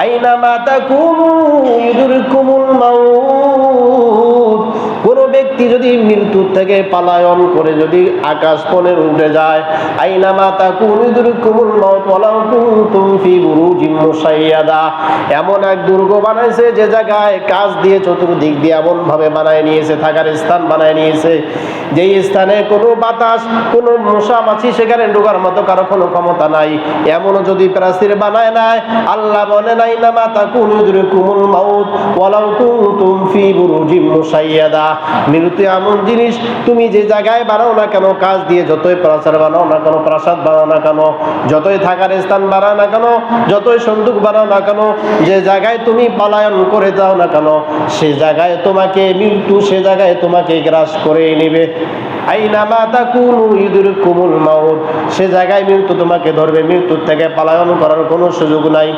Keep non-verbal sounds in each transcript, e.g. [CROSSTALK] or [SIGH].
আইনামা তাকুনু ইউদরিকুমুল মাউত। ব্যক্তি যদি মৃত্যুর থেকে পালায়ন করে যদি আকাশ পনেরো উঠে যায় বুরুজিম মুশাইয়াদা এমন এক দুর্গ বানাইছে যে জায়গায় কাজ দিয়ে চতুর্দিক দিয়ে এমন ভাবে বানায় নিয়েছে, থাকার স্থান বানায় নিয়েছে। যেই স্থানে কোনো বাতাস, কোনো মশা মাছি সেখানে ঢোকার মতো কারও কোনো ক্ষমতা নাই। এমনও যদি প্রাচীর বানায় নাই আল্লাহ বলে নাই না মাতা কুমুল মাউত কুনতুম ফি বুরুজিম মুশাইয়াদা মৃত্যু এমন জিনিস, তুমি যে জায়গায় বাড়াও না কেন, কাজ দিয়ে যতই প্রাসাদ বানাও না কেন, প্রাসাদ বানাও না কেন, যতই থাকার স্থান বাড়াও না কেন, যতই সন্দুক বাড়াও না কেন, যে জায়গায় তুমি পলায়ন করে যাও না কেন, সে জায়গায় তোমাকে মৃত্যু, সে জায়গায় তোমাকে গ্রাস করে নেবে। সে জায়গায় মৃত্যু তোমাকে ধরবে। মৃত্যুর থেকে পলায়ন করার কোনো সুযোগ নাই।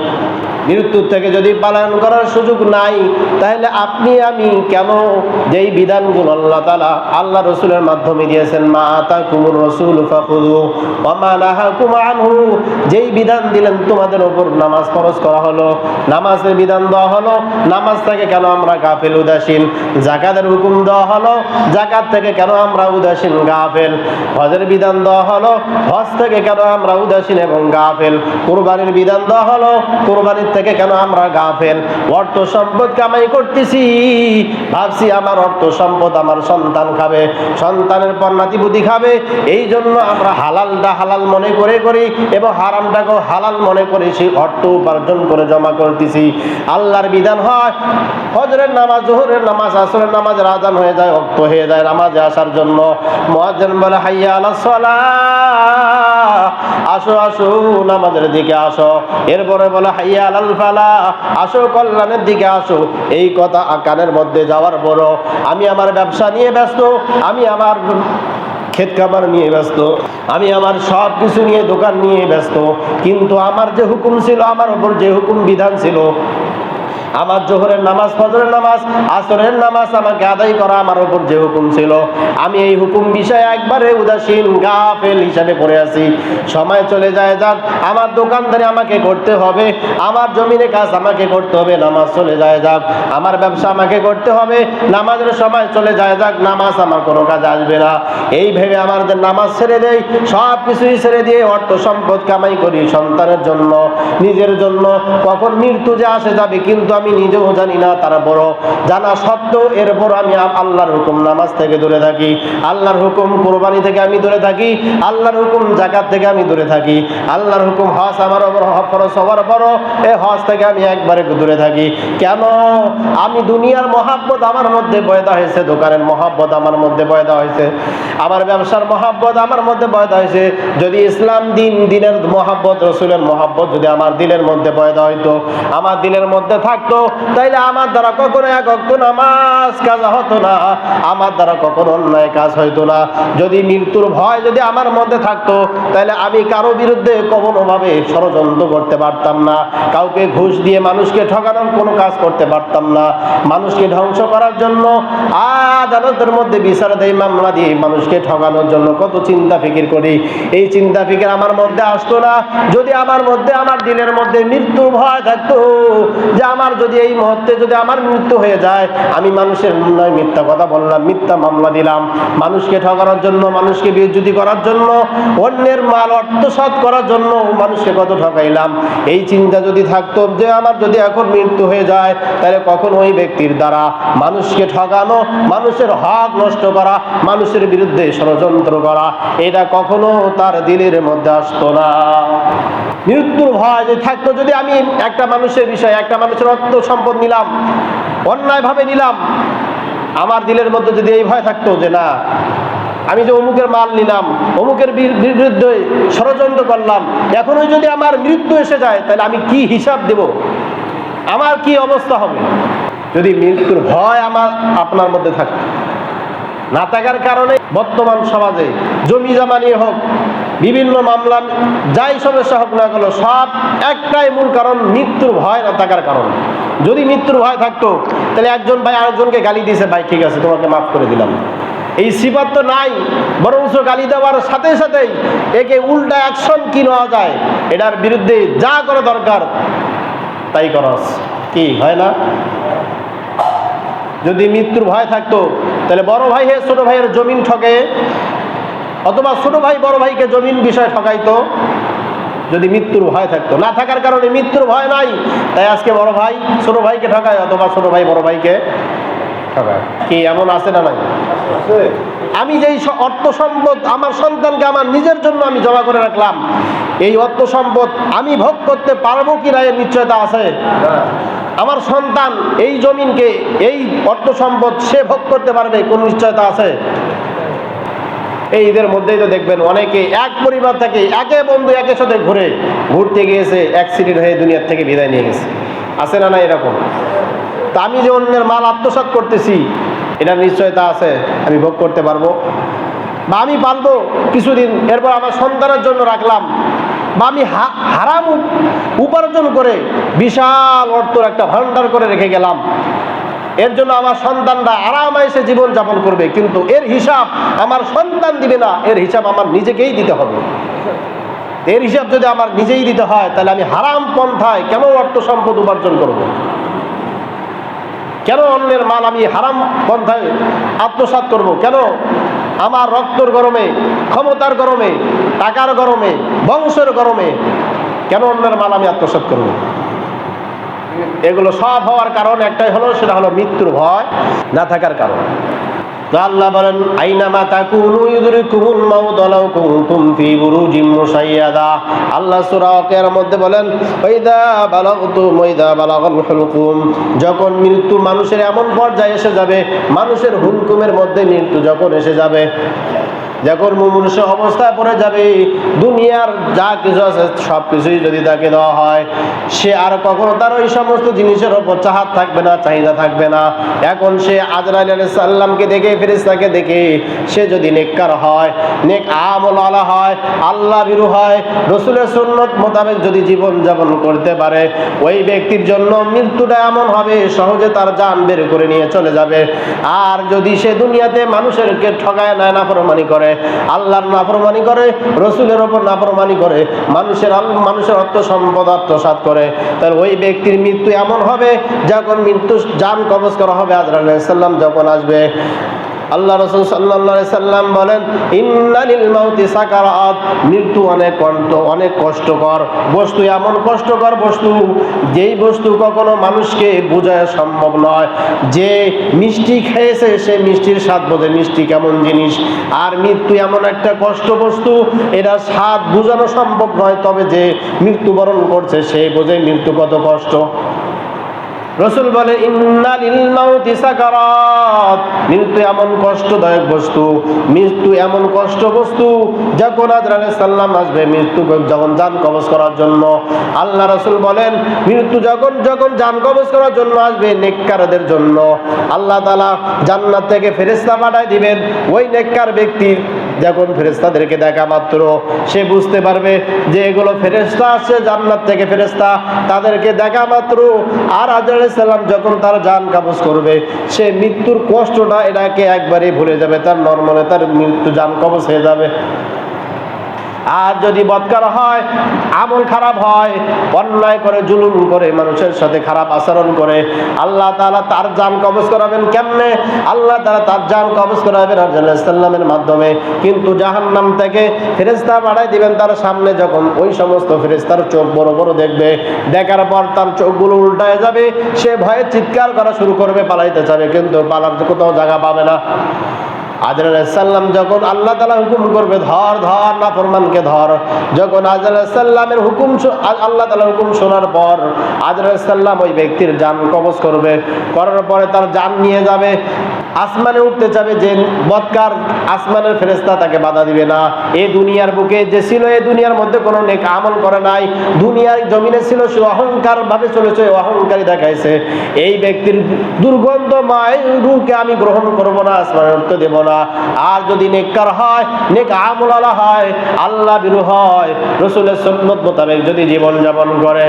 মৃত্যুর থেকে যদি পালন করার সুযোগ নাই, তাহলে আপনি, আমি কেন যেই বিধানগুলো আল্লাহ তালা আল্লাহ রসুলের মাধ্যমে দিয়েছেন, মা আতা কুমুর রসুল যেই বিধান দিলেন, তোমাদের ওপর নামাজ খরচ করা হলো। নামাজের বিধান দেওয়া হলো। নামাজ থেকে কেন আমরা গাফেল উদাসীন? জাকাতের হুকুম দেওয়া হলো। জাকাত থেকে কেন আমরা উদাসীন? গাফেল। হজের বিধান দেওয়া হলো, হজ থেকে কেন আমরা উদাসীন এবং গাফেল? কোরবানির বিধান দেওয়া হলো, কোরবানির থেকে কেন আমরা গাফেল? অর্থ সম্পদ কামাই করতেছি, ভাবছি আমার অর্থ সম্পদ আমার সন্তান খাবে, সন্তানের পর নাতিপুতি খাবে এই জন্য আমরা হালালটা হালাল মনে করে করি এবং হারামটাকেও হালাল মনে করে সেই অর্থ উপার্জন করে জমা করতেছি। আল্লাহর বিধান হয়, হজরের নামাজ, জোহরের নামাজ, আসরের নামাজ রাজান হয়ে যায়, অক্ত হয়ে যায়, নামাজে আসার জন্য। মহাজন বলে, হাইয়া আলা আসো আসো, নামাজের দিকে আসো। এরপরে বলে, হাইয়া আলাল ফালা আসো, কল্যাণের দিকে আসো। এই কথা কানের মধ্যে যাওয়ার পর আমি আমার ব্যবসা নিয়ে ব্যস্ত, আমি আমার ক্ষেত খাবার নিয়ে ব্যস্ত, আমি আমার সব কিছু নিয়ে দোকান নিয়ে ব্যস্ত। কিন্তু আমার যে হুকুম ছিল, আমার ওপর যে হুকুম বিধান ছিল আমার জোহরের নামাজ, ফজরের নামাজ, আসরের নামাজ আমাকে আদায় করা আমার উপর যে হুকুম ছিল। আমি এই হুকুম বিষয়ে একবারে উদাসীন, গাফেল হিসাবে পড়ে আছি। সময় চলে যায়, যাক, আমার দোকানদারি আমাকে করতে হবে, আমার জমিনে কাজ আমাকে করতে হবে, নামাজ চলে যায়, যাক, আমার ব্যবসা আমাকে করতে হবে, নামাজের সময় চলে যায়, যাক, নামাজ আমার কোনো কাজ আসবে না। এই ভেবে আমার যে নামাজ ছেড়ে দেই, সব কিছুই ছেড়ে দিয়ে অর্থ সম্পদ কামাই করি সন্তানের জন্য, নিজের জন্য। কখন মৃত্যু যে আসে যাবে, কিন্তু আমি নিজেও জানি না, তারা বড়। জানা সত্ত্বেও এরপর আমি আল্লাহর হুকুম নামাজ থেকে দূরে থাকি। আল্লাহর হুকুম কোরবানি থেকে আমি দূরে থাকি। আল্লাহর হুকুম জাকাত থেকে আমি দূরে থাকি। আল্লাহর হুকুম হজ আমার ওপর ফরজ হওয়ার পরও এই হজ থেকে আমি একবারে দূরে থাকি। কেন? আমি দুনিয়ার মহাব্বত আমার মধ্যে বয়দা হয়েছে, দোকানের মহাব্বত আমার মধ্যে বয়দা হয়েছে। আমার ব্যবসার মহাব্বত আমার মধ্যে বয়দা হয়েছে। যদি ইসলাম দিন দিনের মহাব্বত, রসুলের মহাব্বত যদি আমার দিলের মধ্যে বয়দা হইতো, আমার দিলের মধ্যে থাকতো তাইলে আমার দ্বারা কখনো এক অক্ত নামাজ কাজা হতো না, আমার দ্বারা কখনো অন্যায় কাজ হইতো না। যদি মৃত্যুর ভয় যদি আমার মধ্যে থাকতো তাহলে আমি কারও বিরুদ্ধে কোনোভাবে ষড়যন্ত্র করতে পারতাম না। কাউকে ঘুষ দিয়ে মানুষকে ঠকানোর কোনো কাজ করতে পারতাম না। মানুষকে ধ্বংস করার জন্য আদালতের মধ্যে বিচার দেয় মামলা দিয়ে মানুষকে ঠকানোর জন্য কত চিন্তা ফিকির করি। এই চিন্তা ফিকির আমার মধ্যে আসতো না। যদি আমার মধ্যে, আমার দিলের মধ্যে মৃত্যুর ভয় থাকতো, যে আমার যদি এই মুহূর্তে যদি আমার মৃত্যু হয়ে যায়, আমি মানুষের নয় মিথ্যা কথা বললাম, মিথ্যা মামলা দিলাম। মানুষকে ঠকানোর জন্য, মানুষকে বিদ্যুতি করার জন্য, অন্যের মাল অর্থসাৎ করার জন্য মানুষকে কত ঠকাইলাম? এই চিন্তা যদি থাকতো যে আমার যদি এখন মৃত্যু হয়ে যায়, তাহলে কখন ওই ব্যক্তির দ্বারা মানুষকে ঠকানো, মানুষের হক নষ্ট করা, মানুষের বিরুদ্ধে ষড়যন্ত্র করা, এটা কখনো তার দিলের মধ্যে আসতো না। মৃত্যুর ভয় যে থাকতো, যদি আমি একটা মানুষের বিষয়, একটা মানুষের অর্থ সম্পদ নিলাম, অন্যায়ভাবে নিলাম। আমার দিলের মধ্যে যদি এই ভয় থাকতো যে না, আমি যে অমুকের মাল নিলাম, অমুকের বিরুদ্ধে ষড়যন্ত্র করলাম, এখনই যদি আমার মৃত্যু এসে যায়, তাহলে আমি কি হিসাব দেব? আমার কি অবস্থা হবে? যদি মৃত্যুর ভয় আমার, আপনার মধ্যে থাকতো না থাকার কারণে বর্তমান সমাজে জমি জমা নিয়ে হোক, বিভিন্ন মামলা, যাই সমস্যা হোক না কেন, সব একটাই মূল কারণ মৃত্যুর ভয় না থাকার কারণ। যদি মৃত্যুর ভয় থাকতো, তাহলে একজন ভাই আরেকজনকে গালি দিয়েছে, ভাই, ঠিক আছে, তোমাকে মাফ করে দিলাম। এই সিফাত তো নাই, বরঞ্চ গালি দেওয়ার সাথে সাথেই একে উল্টা অ্যাকশন কি নেওয়া যায়, এটার বিরুদ্ধে যা করা দরকার, তাই করস কি, হয় না? যদি মৃত্যুর ভয় থাকতো, তাহলে বড় ভাই হে ছোট ভাইয়ের জমিন ঠকে, অথবা ছোট ভাই বড় ভাইকে জমিন বিষয় ঠকাইতো যদি মৃত্যুর ভয় থাকতো। না থাকার কারণে মৃত্যুর ভয় নাই। তাই আজকে বড় ভাই, ছোট ভাইকে ঠকায়, অথবা ছোট ভাই, বড় ভাইকে কি এমন আছে না নাই? আমি যেই অর্থ সম্পদ আমার সন্তানকে আমার নিজের জন্য আমি জমা করে রাখলাম, এই অর্থ সম্পদ আমি ভোগ করতে পারব কি না এর নিশ্চয়তা আছে? আমার সন্তান এই জমিনকে, এই অর্থ সম্পদ সে ভোগ করতে পারবে, কোন নিশ্চয়তা আছে? এই ঈদের মধ্যেই তো দেখবেন অনেকে, এক পরিবার থেকে, একে বন্ধু একের সাথে ঘুরে ঘুরতে গিয়েছে অ্যাক্সিডেন্ট হয়ে দুনিয়ার থেকে বিদায় নিয়ে গেছে। আছে না না এরকম? তা আমি যে অন্যের মাল আত্মসাৎ করতেছি এটার নিশ্চয়তা আছে, আমি ভোগ করতে পারব। বা আমি পারব কিছুদিন, এরপর আমার সন্তানের জন্য রাখলাম। বা আমি হারাম উপার্জন করে বিশাল অর্থর একটা ভান্ডার করে রেখে গেলাম। এর জন্য আমার সন্তানরা আরামাইসে জীবন যাপন করবে, কিন্তু এর হিসাব আমার সন্তান দিবে না, এর হিসাব আমার নিজেকেই দিতে হবে। এর হিসাব যদি আমার নিজেই দিতে হয়, তাহলে আমি হারাম পন্থায় কেন অর্থ সম্পদ উপার্জন করব? কেন অন্যের মাল আমি হারাম পন্থায় আত্মসাৎ করব? কেন আমার রক্তর গরমে, ক্ষমতার গরমে, টাকার গরমে, বংশের গরমে, কেন অন্যের মাল আমি আত্মসাৎ করব? এগুলো সব হওয়ার কারণ একটাই হলো, সেটা হলো মৃত্যুর ভয় না থাকার কারণ। যখন মৃত্যু মানুষের এমন পর্যায়ে এসে যাবে, মানুষের হুলকুমের মধ্যে মৃত্যু যখন এসে যাবে যখন মুমূর্ষ অবস্থায় পড়ে যাবে, দুনিয়ার যা কিছু আছে, সব কিছুই যদি তাকে দেওয়া হয়, সে আর কখনো তার ওই সমস্ত জিনিসের ওপর চাহাত থাকবে না, চাহিদা থাকবে না। এখন সে আজরাইল আলাইহিস সাল্লামকে দেখে, ফেরেশতাকে দেখে, সে যদি নেককার হয়, নেক আমল আলা হয়, আল্লাহ বিরু হয়, রসুলের সুন্নত মোতাবেক যদি জীবন যাপন করতে পারে, ওই ব্যক্তির জন্য মৃত্যুটা এমন হবে, সহজে তার জান বের করে নিয়ে চলে যাবে। আর যদি সে দুনিয়াতে মানুষেরকে ঠগায়, নেয় নাফরমানি করে আল্লাহর নাফরমানি করে, রসুলের ওপর নাফরমানি করে, মানুষের মানুষের অর্থ সম্পদ আত্মসাত করে। তাহলে ওই ব্যক্তির মৃত্যু এমন হবে যখন মৃত্যু যান কবজ করা হবে আজরাল্লাহ যখন আসবে। আল্লাহ রসুল সাল্লাহ সাল্লাম বলেন ইন্নালিল মাউতি সাকারাত। মৃত্যু অনেক কষ্ট অনেক কষ্টকর। বস্তু এমন কষ্টকর বস্তু, যেই বস্তু কখনো মানুষকে বোঝায় সম্ভব নয়। যে মিষ্টি খেয়েছে, সে মিষ্টির স্বাদ বোঝে, মিষ্টি কেমন জিনিস। আর মৃত্যু এমন একটা কষ্ট বস্তু, এটা স্বাদ বোঝানো সম্ভব নয়, তবে যে মৃত্যুবরণ করছে, সে বোঝে মৃত্যু কত কষ্ট। রসুল বলে মৃত্যু এমন কষ্টদায়ক বস্তু, মৃত্যু এমন কষ্ট বস্তু যখন সাল্লাম আসবে মৃত্যু যখন জান কবজ করার জন্য। আল্লাহ রসুল বলেন, মৃত্যু যখন যখন জান কবজ করার জন্য আসবে নেককারদের জন্য। আল্লাহ তাআলা জান্নাত থেকে ফেরেশতা পাঠায় দিবেন, ওই নেককার ব্যক্তির যখন ফেরেস্তাদেরকে দেখা মাত্র, সে বুঝতে পারবে যে এগুলো ফেরেস্তা আসছে জান্নাত থেকে ফেরেস্তা তাদেরকে দেখা মাত্র। আর আজ সাল্লাম যখন তার জান কাবজ করবে, সে মৃত্যুর কষ্টটা এটাকে একবারে ভুলে যাবে। তার নর্মালে তার মৃত্যু জান কবজ হয়ে যাবে। আর যদি বৎকার হয়, আমল খারাপ হয়, অন্যায় করে, জুলুম করে, মানুষের সাথে খারাপ আচরণ করে, আল্লাহ তাআলা তার জান কবজ করাবেন কেমনে? আল্লাহ তাআলা তার জান কবজ করাবেন সাল্লামের মাধ্যমে। কিন্তু জাহান্নাম থেকে ফেরেশতা পাঠাই দিবেন তার সামনে যখন ওই সমস্ত ফেরেস্তার চোখ বড় বড় দেখবে। দেখার পর তার চোখগুলো উল্টায় যাবে। সে ভয়ে চিৎকার করা শুরু করবে, পালাইতে যাবে। কিন্তু পালার কোথাও জায়গা পাবে না। আজরাল্লাম যখন আল্লাহ তালা হুকুম করবে, ধর ধর, না ফরমানকে ধর। যখন আজরাল্লামের হুকুম আল্লাহ তালা হুকুম শোনার পর আজরাল্লাম ওই ব্যক্তির যান কবজ করবে। করার পরে তার যান নিয়ে যাবে। আসমানে উঠতে যাবে যে বৎকার আসমানের ফেরেস্তা তাকে বাধা দিবে না। এই দুনিয়ার বুকে যে ছিল এই দুনিয়ার মধ্যে কোনো নেক আমল করে নাই। দুনিয়ার জমিনে ছিল, সে অহংকার ভাবে চলেছে অহংকারী দেখাইছে। এই ব্যক্তির দুর্গন্ধ মায় আমি গ্রহণ করব না, আসমানে উঠতে দেব না। আর যদি নেককার হয়, নেক আমলালা হয়, আল্লাহ বিরু হয়, রসুলের সন্ন্যত মোতাবেক যদি জীবন যাপন করে,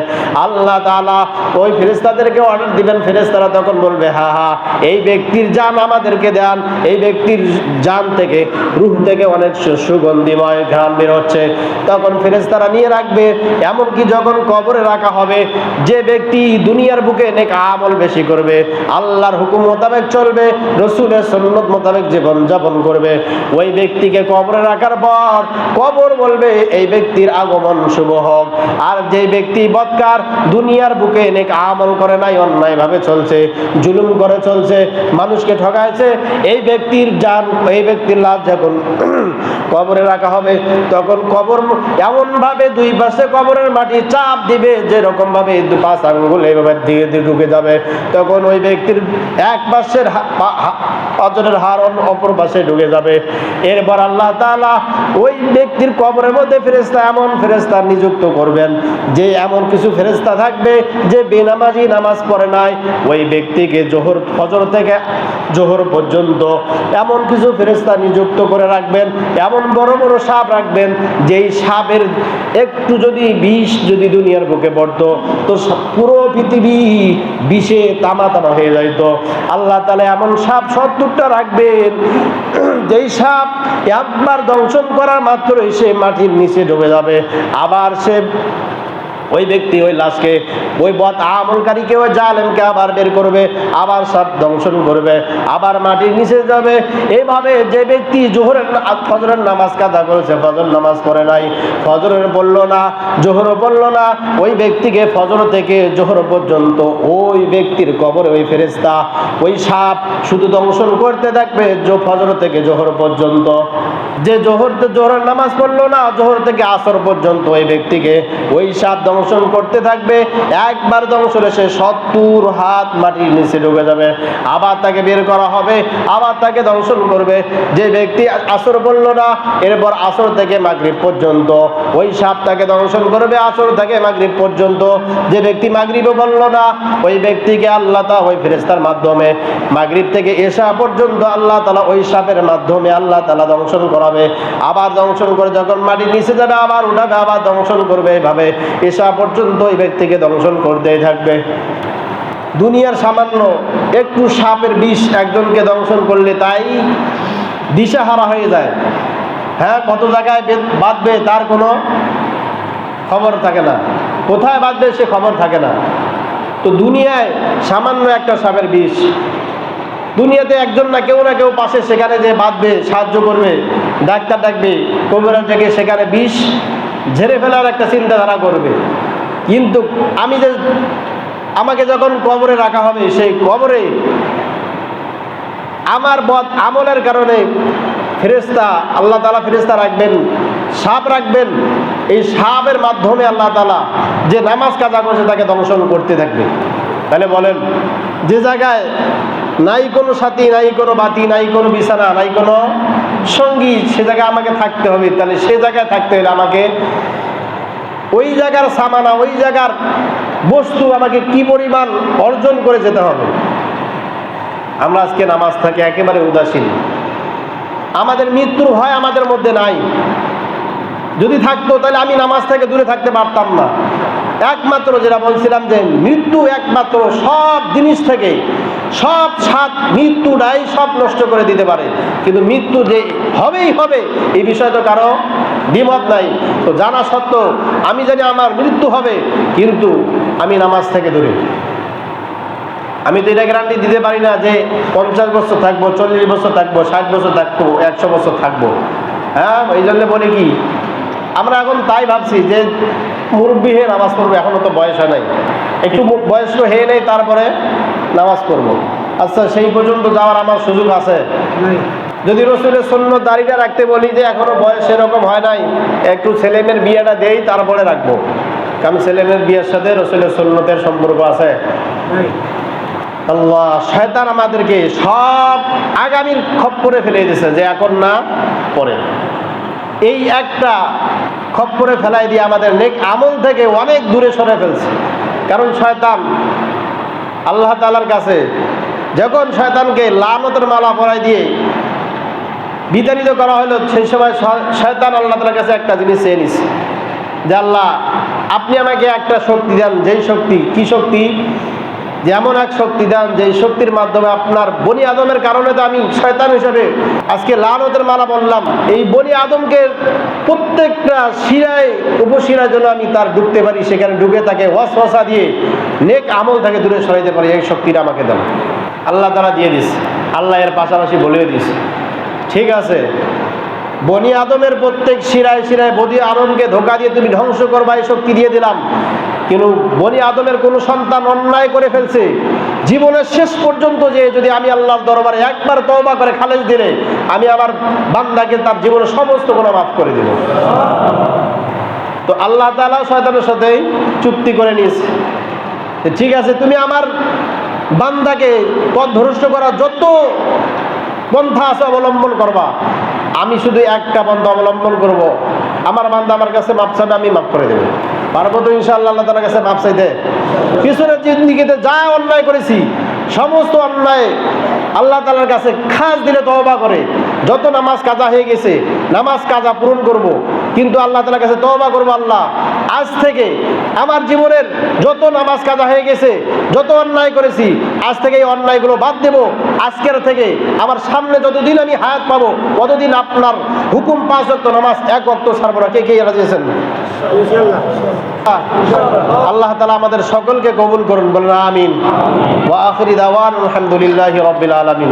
আল্লাহ তাআলা ওই ফেরেস্তাদেরকে অর্ডার দিবেন ফেরেস্তারা তখন বলবে, হা হা, এই ব্যক্তির জান আমার আমাদেরকে দেন। এই ব্যক্তির জান থেকে, রুহ থেকে অনেক সুগন্ধিময় ঘ্রাণ বের হচ্ছে। তখন ফেরেশতারা নিয়ে রাখবে, এমনকি যখন কবরে রাখা হবে, যে ব্যক্তি দুনিয়ার বুকে নেক আমল বেশি করবে, আল্লাহর হুকুম মোতাবেক চলবে, রসুলের সন্ন্যত মোতাবেক জীবন যাপন করবে। ওই ব্যক্তিকে কবরে রাখার পর কবর বলবে, এই ব্যক্তির আগমন শুভ হোক। আর যে ব্যক্তি বৎকার দুনিয়ার বুকে নেক আমল করে নাই, অন্যায়ভাবে চলছে, জুলুম করে চলছে, মানুষকে ঠকাইছে এই ব্যক্তির যান এই ব্যক্তির লাশ যখন [CLEARS THROAT] কবরে রাখা হবে, তখন কবর এমন ভাবে দুই পাশে কবরের মাটি চাপ দিবে যেরকম ভাবে পাঁচ আঙ্গুল এইভাবে দিয়ে দিয়ে ঢুকে যাবে। তখন ওই ব্যক্তির এক পাশের পাঁচনের হার অপর পাশে ঢুকে যাবে। এরপর আল্লাহ তাআলা ওই ব্যক্তির কবরের মধ্যে ফেরেস্তা এমন ফেরেস্তা নিযুক্ত করবেন, যে এমন কিছু ফেরেস্তা থাকবে, যে বেনামাজি নামাজ পড়ে নাই। ওই ব্যক্তিকে জোহর, ফজর থেকে জোহর পর্যন্ত এমন কিছু ফেরেস্তা নিযুক্ত করে রাখবেন, এমন বড় বড় সাপ রাখবেন, যেই সাপের একটু যদি বিষ যদি দুনিয়ার বুকে পড়তো, তো পুরো পৃথিবী বিষে তামা তামা হয়ে যাইত। আল্লাহ তালা এমন সাপ সত্তরটা রাখবেন, [CLEARS THROAT] যেই সাপ একবার দংশন করার মাত্রই সে মাটির নিচে ডুবে যাবে। আবার সে ওই ব্যক্তি ওই লাশকে, ওই বদ আমলকারীকে ওই জালেমকে আবার বের করবে, আবার সব দংশন করবে, আবার মাটির নিচে যাবে। এইভাবে যে ব্যক্তি জোহরের ফজরের নামাজ কাদা করেছে, ফজর নামাজ পড়ে নাই, ফজরের বলল না জোহরও বলল না, ওই ব্যক্তিকে ফজর থেকে জোহর পর্যন্ত ওই ব্যক্তির কবরে ওই ফেরেস্তা ওই সাপ শুধু দংশন করতে থাকবে ফজর থেকে জোহর পর্যন্ত। যে জোহর, জোহরের নামাজ পড়ল না, জোহর থেকে আসর পর্যন্ত ওই ব্যক্তিকে, ওই সাপ দংশন করতে থাকবে। একবার দংশনে সে সত্তর হাত মাটির নিচে ঢুকে যাবে। আবার তাকে বের করা হবে, আবার তাকে দংশন করবে। যে ব্যক্তি আসর বলল না, এরপর আসর থেকে মাগরিব পর্যন্ত। ওই সাপ তাকে দংশন করবে আসর থেকে মাগরিব পর্যন্ত। যে ব্যক্তি মাগরিবও বলল না, ওই ব্যক্তিকে আল্লাহ তা ওই ফেরেস্তার মাধ্যমে মাগরিব থেকে এসা পর্যন্ত আল্লাহ তালা ওই সাপের মাধ্যমে আল্লাহ তালা দংশন করাবে। আবার দংশন করে যখন মাটির নিচে যাবে, আবার উঠাবে, আবার দংশন করবে। এইভাবে এসা পর্যন্ত ওই ব্যক্তিকে দংশন করতেই থাকবে। দুনিয়ার সামান্য একটু সাপের বিষ একজনকে দংশন করলে তাই দিশাহারা হয়ে যায়। হ্যাঁ কত জায়গায় বাঁধবে তার কোনো খবর থাকে না। কোথায় বাঁধবে সে খবর থাকে না। তো দুনিয়ায় সামান্য একটা সাপের বিষ। দুনিয়াতে একজন না কেউ না কেউ পাশে সেখানে যে বাঁধবে, সাহায্য করবে, ডাক্তার ডাকবে কবিরাজ থেকে সেখানে বিষ ঝেড়ে ফেলার একটা চিন্তাধারা করবে। কিন্তু আমি যে, আমাকে যখন কবরে রাখা হবে, সেই কবরে আমার বদ, আমলের কারণে ফেরেস্তা আল্লাহ তালা ফেরেস্তা রাখবেন, সাপ রাখবেন, এই সাপের মাধ্যমে আল্লাহ তালা যে নামাজ কাজা করছে তাকে দংশন করতে থাকবে তাহলে বলেন, যে জায়গায় নাই কোনো সাথী, নাই কোনো বাতি, নাই কোনো বিছানা, নাই কোনো সঙ্গী, সে জায়গায় আমাকে থাকতে হবে। তাহলে সে জায়গায় থাকতে হলে আমাকে ওই জায়গার সামানা, ওই জায়গার বস্তু আমাকে কি পরিমাণ অর্জন করে যেতে হবে? আমরা আজকে নামাজ থেকে একেবারে উদাসীন। আমাদের মৃত্যুর ভয় আমাদের মধ্যে নাই। যদি থাকতো, তাহলে আমি নামাজ থেকে দূরে থাকতে পারতাম না। একমাত্র যেটা বলছিলাম যে, মৃত্যু একমাত্র সব জিনিস থেকে সব সাত মৃত্যুটাই সব নষ্ট করে দিতে পারে। কিন্তু মৃত্যু যে হবেই হবে, এই বিষয়ে তো কারও দ্বিমত নাই। তো জানা সত্ত্বেও আমি জানি আমার মৃত্যু হবে, কিন্তু আমি নামাজ থেকে দূরে। আমি তো এটা গ্যারান্টি দিতে পারি না যে পঞ্চাশ বছর থাকব, চল্লিশ বছর থাকব, ষাট বছর থাকব, একশো বছর থাকব। হ্যাঁ এই জন্য বলি কি, আমরা এখন তাই ভাবছি যে মুরব্বী হয়ে নামাজ পড়ব এখনও তো বয়স হয় নাই। একটু বয়স্ক হয়ে নেই, তারপরে নামাজ পড়ব। আচ্ছা সেই পর্যন্ত যাওয়ার আমার সুযোগ আছে? যদি রসুলের শূন্য দাড়িটা রাখতে বলি যে এখনও বয়স সেরকম হয় নাই একটু ছেলেমেয়ের বিয়েটা দেই তারপরে রাখব। কারণ ছেলেমেয়ের বিয়ের সাথে রসুলের সন্ন্যতের সম্পর্ক আছে। আল্লাহ শয়তান আমাদেরকে সব আগামীর খপ্পরে ফেলে দিয়েছে যে এখন না পরে। এই একটা খপ্পরে ফেলাই দিয়ে আমাদের নেক আমল থেকে অনেক দূরে সরে ফেলছে। কারণ শয়তান আল্লাহ তালার কাছে যখন শয়তানকে লানতের মালা পরাই দিয়ে বিতাড়িত করা হলো, সেই সময় শয়তান আল্লাহ তালার কাছে একটা জিনিস চেয়ে নিছে যে, আল্লাহ, আপনি আমাকে একটা শক্তি দেন। যেই শক্তি, কি শক্তি? যে এমন এক শক্তি দেন যে শক্তির মাধ্যমে আপনার বনি আদমের কারণে তো আমি শয়তান হিসেবে আজকে লালতের মালা বললাম, এই বনি আদমকে প্রত্যেকটা শিরায়, উপশিরার জন্য আমি তার ডুবতে পারি, সেখানে ডুবে তাকে ওয়াসওয়াসা দিয়ে নেক আমল থেকে দূরে সরাইতে পারি, এই শক্তিটা আমাকে দেন আল্লাহ তারা দিয়ে দিস, আল্লাহ এর পাশাপাশি বলেও দিস। ঠিক আছে, বনি আদমের প্রত্যেক শিরায় শিরায় বনি আদমকে ধোকা দিয়ে তুমি ধ্বংস করবা, এই শক্তি দিয়ে দিলাম। কিন্তু বনি আদমের কোনো সন্তান অন্যায় করে ফেলছে। জীবনের শেষ পর্যন্ত যে যদি আমি আল্লাহর দরবারে একবার তওবা করে খালেজ দিলে, আমি আমার বান্দাকে তার জীবনের সমস্ত গুণা মাফ করে দেব। তো আল্লাহ তাআলা শয়তানের সাথে চুক্তি করে নিয়েছে। ঠিক আছে, তুমি আমার বান্দাকে পথ ভ্রষ্ট করার যত পন্থা আছে অবলম্বন করবা। আমি শুধু একটা পন্থা অবলম্বন করব। আমার বান্দা আমার কাছে মাপ চাবে, আমি মাফ করে দেবো। পারব তো ইনশাআল্লাহ আল্লাহ কাছে মাপ চাইতে পিছনের জিন্দিগিতে যা অন্যায় করেছি, সমস্ত অন্যায় আল্লাহ তালার কাছে খাস দিলে তবা করে যত নামাজ কাজা হয়ে গেছে, নামাজ কাজা পূরণ করব। কিন্তু আল্লাহ তালার কাছে তওবা করব আল্লাহ। আজ থেকে আমার জীবনের যত নামাজ কাজা হয়ে গেছে, যত অন্যায় করেছি, আজ থেকে এই অন্যায়গুলো বাদ দেব। আজকের থেকে আমার সামনে যতদিন আমি হায়াত পাবো, ততদিন আপনার হুকুম পাঁচ অক্ট নামাজ এক ছাড়বো না কে কে রাজিয়েছেন আল্লাহ তালা আমাদের সকলকে কবুল করুন, বলেন আমিন। ওয়া আলহামদুলিল্লাহি রাব্বিল আলামিন।